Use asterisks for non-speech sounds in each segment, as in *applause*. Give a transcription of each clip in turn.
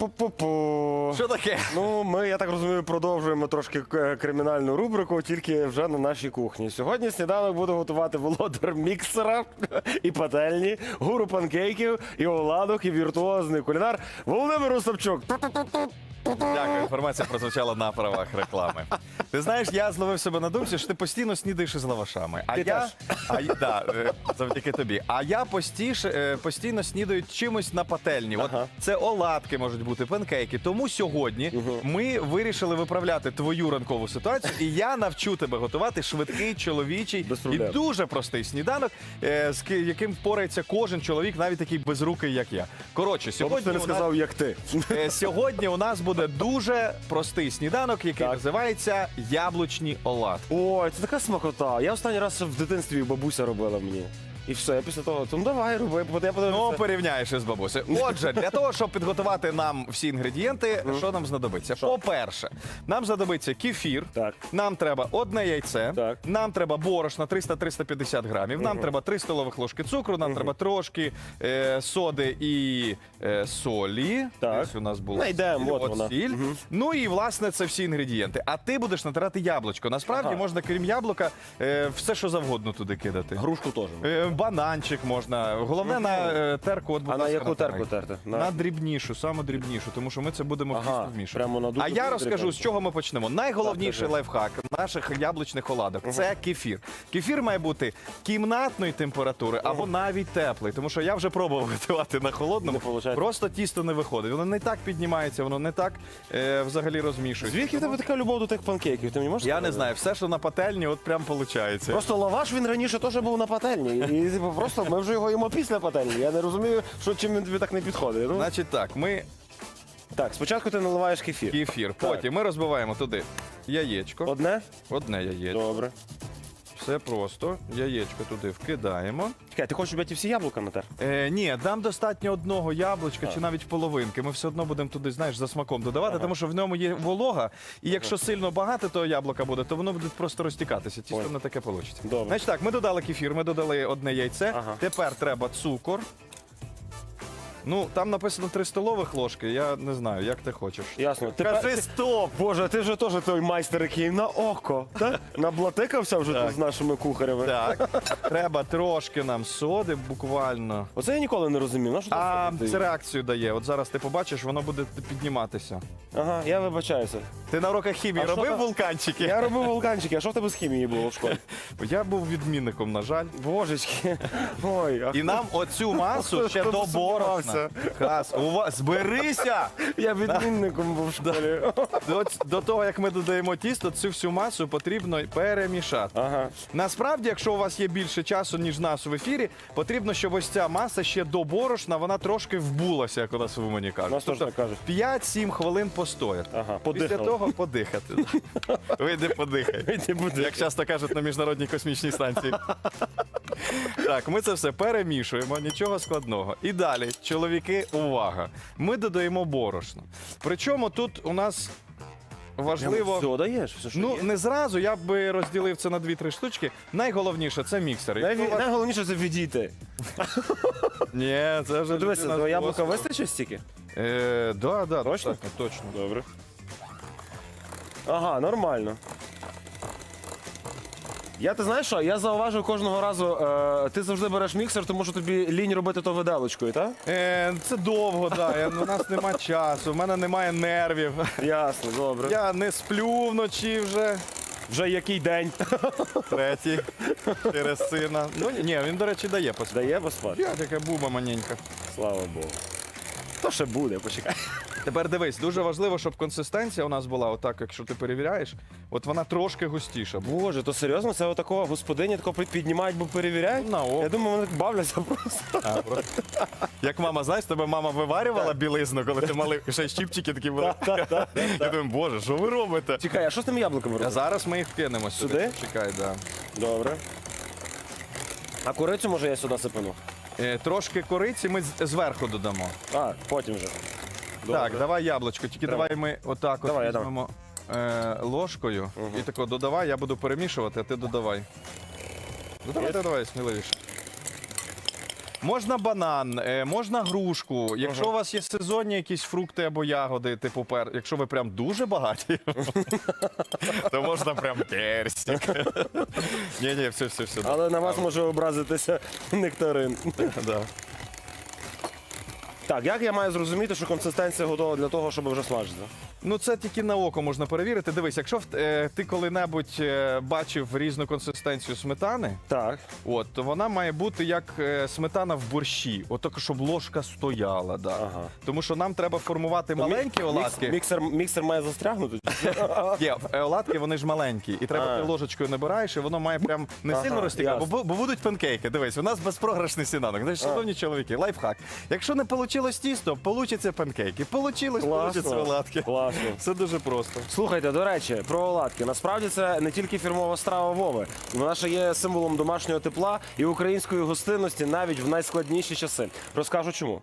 Пу-пу-пу. Що таке? Ну, ми, я так розумію, продовжуємо трошки е, кримінальну рубрику, тільки вже на нашій кухні. Сьогодні сніданок буде готувати володар міксера і пательні, гуру панкейків, і оладок, і віртуозний кулінар Володимир Остапчук. Дякую, інформація прозвучала на правах реклами. Ти знаєш, я зловив себе на думці, що ти постійно снідаєш із лавашами. А Ти я, теж. а, да, е, завдяки тобі. А я постіше, е, постійно снідаю чимось на пательні. От Ага. це оладки можуть бути, панкейки. Тому сьогодні ми вирішили виправляти твою ранкову ситуацію, і я навчу тебе готувати швидкий чоловічий Без і проблем. дуже простий сніданок, е, з ки- яким впорається кожен чоловік, навіть такий безрукий, як я. Коротше, Тобто сьогодні ти не у нас- сказав, як ти. Е, Сьогодні у нас буде дуже простий сніданок, який Так. називається яблучні оладки. Ой, це така смакота. Я останній раз в дитинстві бабуся робила мені. І все, я після того, ну давай, роби, бо я Ну, подивлюся. порівняєш із бабусею. Отже, для того, щоб підготувати нам всі інгредієнти, що нам знадобиться? По-перше, нам знадобиться кефір, Так. нам треба одне яйце, Так. нам треба борошна 300-350 грамів, нам треба 3 столових ложки цукру, нам треба трошки е, соди і е, солі. Так. Ось у нас було Найдемо, сіль, от вона. сіль. Ну і власне це всі інгредієнти. А ти будеш натирати яблучко. Насправді Ага. можна, крім яблука, е, все, що завгодно туди кидати. Грушку теж. Е, Бананчик можна. Головне на е, терку. От, будь А на ласка, яку натирай. терку терти? На... На- дрібнішу, саме дрібнішу, тому що ми це будемо Ага, вмішувати. вмішувати. прямо на дуже а я розкажу, з чого ми почнемо. Найголовніший Так, кажи. лайфхак наших яблучних оладок це кефір. Кефір має бути кімнатної температури або навіть теплий, тому що я вже пробував *laughs* готувати на холодному. Просто тісто не виходить. Воно не так піднімається, воно не так е, взагалі розмішується. Звідки в тебе така любов до тих панкейків? Ти мені можеш Я сказати? не знаю, все, що на пательні, от прям виходить. Просто лаваш він раніше теж був на пательні. І типу, просто ми вже його їмо після пательні. Я не розумію, що чим він тобі так не підходить. Ну, Значить так, ми так, спочатку ти наливаєш кефір. кефір, потім ми розбиваємо туди яєчко, Одне? одне яєчко. Добре. Все просто. Яєчко туди вкидаємо. Чекай, ти хочеш, щоб я ті всі яблука натер? Е, ні, нам достатньо одного яблучка чи навіть половинки. Ми все одно будемо туди, знаєш, за смаком додавати, тому що в ньому є волога. І якщо сильно багато того яблука буде, то воно буде просто розтікатися. Тісто Понял. не таке вийде. Добре. Значить так, ми додали кефір, ми додали одне яйце. Ага. Тепер треба цукор. Ну, там написано 3 столових ложки, я не знаю, як ти хочеш. Ясно. Ти Кажи пе- стоп! Боже, ти вже теж той майстер, який на око. так? Наблатикався вже Так. тут з нашими кухарями. Так, треба трошки нам соди, буквально. Оце я ніколи не розумів. На що А це це реакцію дає. От зараз ти побачиш, воно буде підніматися. Ага, я вибачаюся. Ти на уроках хімії А що робив там? вулканчики? Я робив вулканчики, а що в тебе з хімією було в школі? *laughs* Я був відмінником, на жаль. Божечки. *laughs* Ой, а І нам оцю масу ще до борошна. Сумнівався? Хас, у вас зберися! я відмінником був в школі. До, до того, як ми додаємо тісто, цю всю масу потрібно перемішати. Ага. Насправді, якщо у вас є більше часу, ніж нас в ефірі, потрібно, щоб ось ця маса ще до борошна, вона трошки вбулася, як у нас в Умані кажуть. Нас теж так кажуть. 5-7 хвилин постояти. Ага, Після подихали. того подихати. Вийди подихай. Ти буде. Як часто кажуть на міжнародній космічній станції. Так, ми це все перемішуємо, нічого складного. І далі, чоловіки, увага! Ми додаємо борошно. Причому тут у нас важливо. Все даєш? Все, що Ну, є? не зразу, я би розділив це на 2-3 штучки. Найголовніше це міксер. Якщо у Най- вас- Найголовніше це відійти. Ні, це вже Ну, Дивися, людина до яблука досвідом. вистачить стільки? Е, да, да, Точно? достатньо, точно. Добре. Ага, нормально. Я ти знаєш що? Я зауважую кожного разу, е, ти завжди береш міксер, тому що тобі лінь робити то виделочкою, так? Е, це довго, да. У нас немає часу, у мене немає нервів. Ясно, добре. Я не сплю вночі вже. Вже який день Третій через сина. Ну ні, він, до речі, дає поспати. дає поспати. Я така буба маненька. Слава Богу. То ще буде, почекай. Тепер дивись, дуже важливо, щоб консистенція у нас була отак, якщо ти перевіряєш, от вона трошки густіша. Боже, то серйозно, це отакого господині тако піднімають, бо перевіряють? На око. Я думаю, вони бавляться просто. А, просто. *laughs* Як мама, знаєш, тебе мама виварювала білизну, коли ти малий, ще щіпчики такі були. *laughs* Я думаю, боже, що ви робите? Чекай, а що з тим яблуком А робити? зараз ми їх кинемо сюди. Сюди? Чекай, да. Добре. А курицю може я сюди сипану? Е, трошки кориці ми з- зверху додамо. А, потім вже. Так, давай яблучко. Тільки Давай. давай, ми отак от Давай, я візьмемо е, ложкою і тако додавай, я буду перемішувати, а ти додавай. Додавай, Є? додавай, сміливіше. Можна банан, е, можна грушку. Якщо у вас є сезонні якісь фрукти або ягоди, типу пер, якщо ви прям дуже багаті, *laughs* то можна прям персик. *laughs* Ні, ні, все, все, все. Але на вас може образитися *laughs* нектарин. Да. Так, як я маю зрозуміти, що консистенція готова для того, щоб вже смажити? Ну це тільки на око можна перевірити. Дивись, якщо е, ти коли-небудь е, бачив різну консистенцію сметани, Так. от, то вона має бути як е, сметана в борщі, отак, щоб ложка стояла. Да. Ага. Тому що нам треба формувати маленькі оладки. Міксер, міксер має застрягнути. Є, е, оладки вони ж маленькі, і треба А. ти ложечкою набираєш, і воно має прям не Ага, сильно розтікати, бо, ясно. бу- бо будуть панкейки. Дивись, у нас безпрограшний сніданок. Знаєш, шановні чоловіки, лайфхак. Якщо не вийшло тісто, получиться панкейки. Получилось, получиться оладки. Класно. Все дуже просто. Слухайте, до речі, про оладки. Насправді це не тільки фірмова страва Вови. Вона ще є символом домашнього тепла і української гостинності навіть в найскладніші часи. Розкажу чому.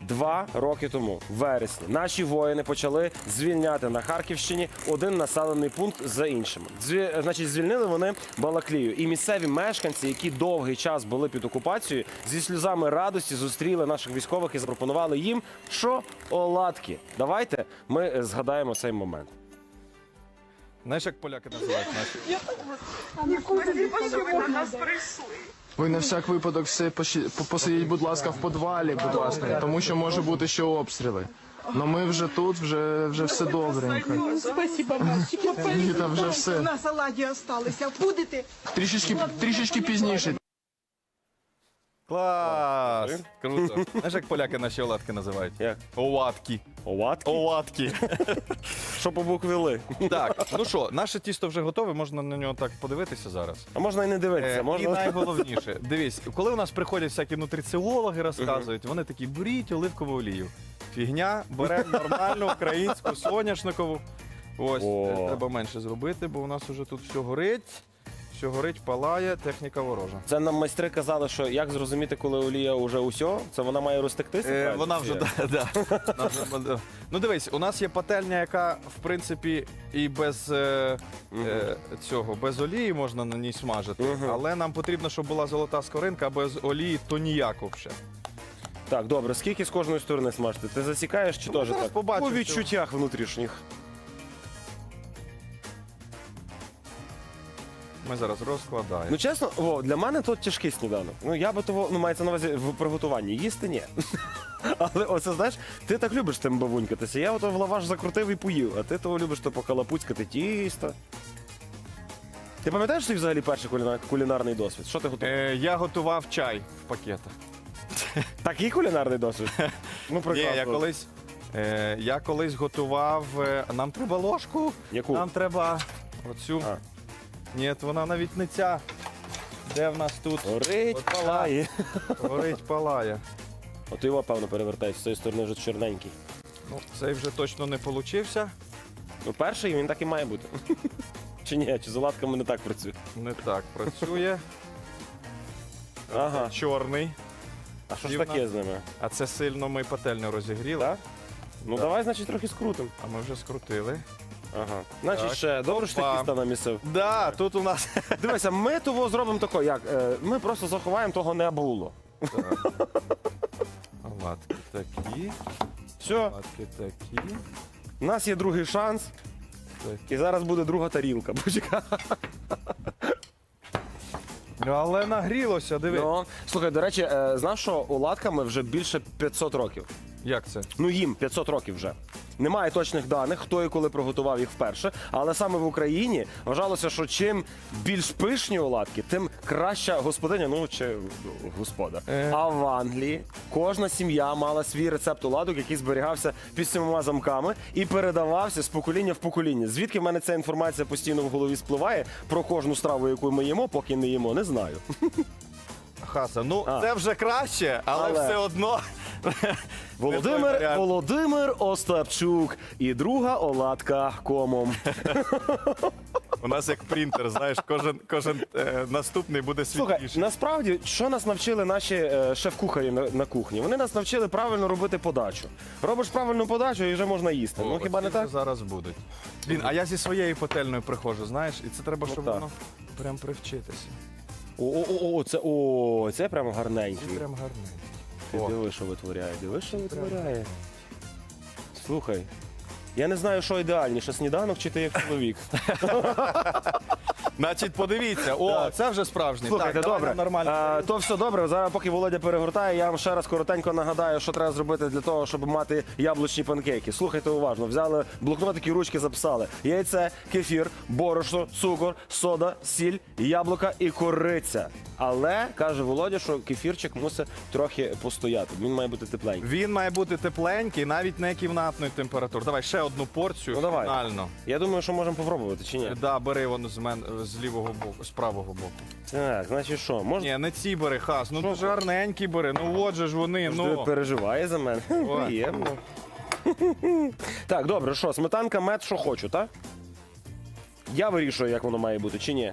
Два роки тому, в вересні, наші воїни почали звільняти на Харківщині один населений пункт за іншим. Зві... Значить, звільнили вони Балаклію. І місцеві мешканці, які довгий час були під окупацією, зі сльозами радості зустріли наших військових і запропонували їм що оладки. Давайте ми е, згадаємо цей момент. Знаєш, як поляки називають наші? Ви на всяк випадок все поші- посидіть, будь ласка, в підвалі, будь ласка, тому що може бути ще обстріли. Но ми вже тут, вже, вже все добренько. Спасибо, мальчики. Ні, там вже все. На салаті осталися. Будете? Трішечки, трішечки пізніше. Клас! Круто. *laughs* Знаєш, як поляки наші оладки називають? Як? Оладки. Оладки? Оладки. Що по букві Ли? Так, ну що, наше тісто вже готове, можна на нього так подивитися зараз. А можна і не дивитися. Е, І Можна... найголовніше, дивись, коли у нас приходять всякі нутриціологи, розказують, вони такі беріть оливкову олію. Фігня, беремо нормальну українську соняшникову. Ось, О. е, треба менше зробити, бо у нас уже тут все горить, все горить, палає, техніка ворожа. Це нам майстри казали, що як зрозуміти, коли олія вже усьо, це вона має розтектися. Е, правильно? вона вже як? да, да. Вона вже- Ну дивись, у нас є пательня, яка в принципі і без е, е, цього, без олії можна на ній смажити. Мгм. Але нам потрібно, щоб була золота скоринка, а без олії то ніяк взагалі. Так, добре, скільки з кожної сторони смажити? Ти засікаєш чи теж Ну, зараз так? побачимо, По відчуттях внутрішніх. Ми зараз розкладаємо. Ну чесно, Вов, для мене тут тяжкий сніданок. Ну я би того, ну мається на увазі в приготуванні. Їсти ні. *laughs* Але оце знаєш, ти так любиш тим бавунькатися. Я ото в лаваш закрутив і поїв, а ти того любиш то покалапуцькати тісто. Ти пам'ятаєш свій взагалі перший куліна- кулінарний досвід? Що ти готував? Е, я готував чай в пакетах. *laughs* Такий кулінарний досвід? *laughs* Ну, Ні, прекрасно. я колись. Е, я колись готував. е, нам треба ложку. Яку? Нам треба оцю. А. Ні, вона навіть не ця. Де в нас тут Горить, палає. горить палає. От його, певно, перевертай, з цієї сторони вже чорненький. Ну, цей вже точно не получився. Ну, перший він так і має бути. *laughs* Чи ні, чи з оладками не так працює? Не так працює. *laughs* Ага. Чорний. А що ж таке з ними? А це сильно ми пательню розігріли. Так? Ну Так. давай, значить, трохи скрутимо. А ми вже скрутили. Ага. Значить, Так. ще добре, що ти Опа. кіста намісив. Да, тут у нас. *laughs* Дивися, ми того зробимо тако, як е, ми просто заховаємо того не було. Оладки такі, Все, оладки такі. у нас є другий шанс, Так. і зараз буде друга тарілка. Почекай. Ну, Але нагрілося, диви. Ну, слухай, до речі, е, знаєш, що оладками вже більше 500 років. Як це? Ну їм 500 років вже. Немає точних даних, хто і коли приготував їх вперше. Але саме в Україні вважалося, що чим більш пишні оладки, тим краща господиня, ну чи господа. Е. А в Англії кожна сім'я мала свій рецепт оладок, який зберігався під сімома замками і передавався з покоління в покоління. Звідки в мене ця інформація постійно в голові спливає про кожну страву, яку ми їмо, поки не їмо, не знаю. *laughs* Хаса, ну А. це вже краще, але, Але. все одно. *laughs* Володимир варіант. Володимир Остапчук і друга оладка комом. У нас як принтер, знаєш, кожен, кожен е, наступний буде Слухай, світліший. насправді, що нас навчили наші е, шеф-кухарі на, на кухні? Вони нас навчили правильно робити подачу. Робиш правильну подачу і вже можна їсти. ну О, хіба не вже так? зараз будуть. Блін, а я зі своєю пательною приходжу, знаєш, і це треба, щоб так. воно прям привчитися. О, о, о, о, це, о, це прям гарненький. Прям гарненький. Ти О. диви, що витворяє, диви, що витворяє. Слухай, я не знаю, що ідеальніше, сніданок чи ти як чоловік. *laughs* Значить, подивіться, о, це вже справжній. Слухайте, так, давай добре. нам нормально. А, то все добре. Зараз, поки Володя перегортає, я вам ще раз коротенько нагадаю, що треба зробити для того, щоб мати яблучні панкейки. Слухайте уважно. Взяли блокнотики, ручки записали. Яйце, кефір, борошно, цукор, сода, сіль, яблука і кориця. Але каже Володя, що кефірчик мусить трохи постояти. Він має бути тепленький. Він має бути тепленький, навіть не кімнатної температури. Давай ще одну порцію. Ну, давай. Фінально. Я думаю, що можемо попробувати, чи ні? Да, бери воно з мен з лівого боку, з правого боку. Так, значить що, можна Ні, не ці бери, хас. Ну дуже гарненькі бери. Ну от же ж вони. Ну переживає за мене. Ой. *laughs* Приємно. *laughs* так, добре, що, сметанка, мед, що хочу, так? Я вирішую, як воно має бути, чи ні.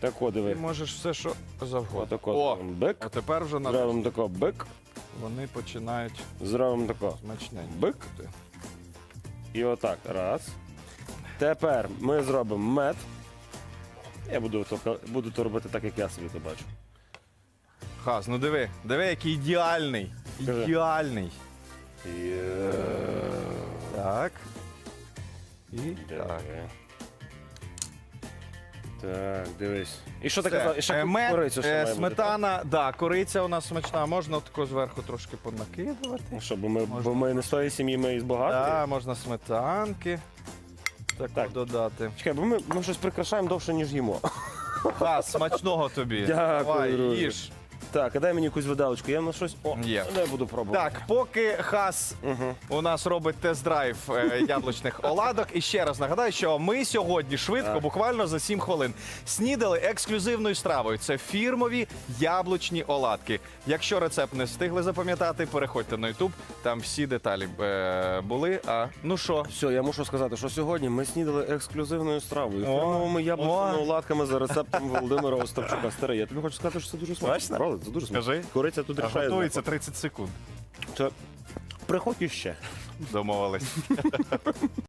Так, о, ти диви. можеш все, що завгодно. Отако О, зробимо бик. а тепер вже на Зробимо тако бик. вони починають Зробимо тако. смачненько. Бик. І отак. Раз. Тепер ми зробимо мед. Я буду то, буду то робити так, як я собі то бачу. Хас, ну диви, диви, який ідеальний. Скажи. Ідеальний. Так. І так. Так, дивись. І що таке? Все. І ще Е, мед, корицю ще е, має бути, сметана, да, кориця у нас смачна. Можна тако зверху трошки понакидувати. так? Що, бо ми, Можна. бо ми не з тої сім'ї, ми із багатої? Да, можна сметанки. Так, Так. додати. Чекай, бо ми, ми щось прикрашаємо довше, ніж їмо. Та, смачного тобі. Дякую, Давай, друже. їж. Так, а дай мені якусь виделочку, я на щось. О, Є. дай буду пробувати. Так, поки Хас у нас робить тест-драйв е, яблучних *laughs* оладок. І ще раз нагадаю, що ми сьогодні швидко, буквально за 7 хвилин, снідали ексклюзивною стравою. Це фірмові яблучні оладки. Якщо рецепт не встигли запам'ятати, переходьте на YouTube, там всі деталі е, були. А ну що? Все, я мушу сказати, що сьогодні ми снідали ексклюзивною стравою. Фірмовими яблучними о. оладками за рецептом Володимира Остапчука. Старий, я тобі хочу сказати, що це дуже смачно. Смачно? Правда, це дуже смачно. Скажи. Кориця тут рішає. Готується 30 секунд. Це... Приходь іще. Домовились. *laughs*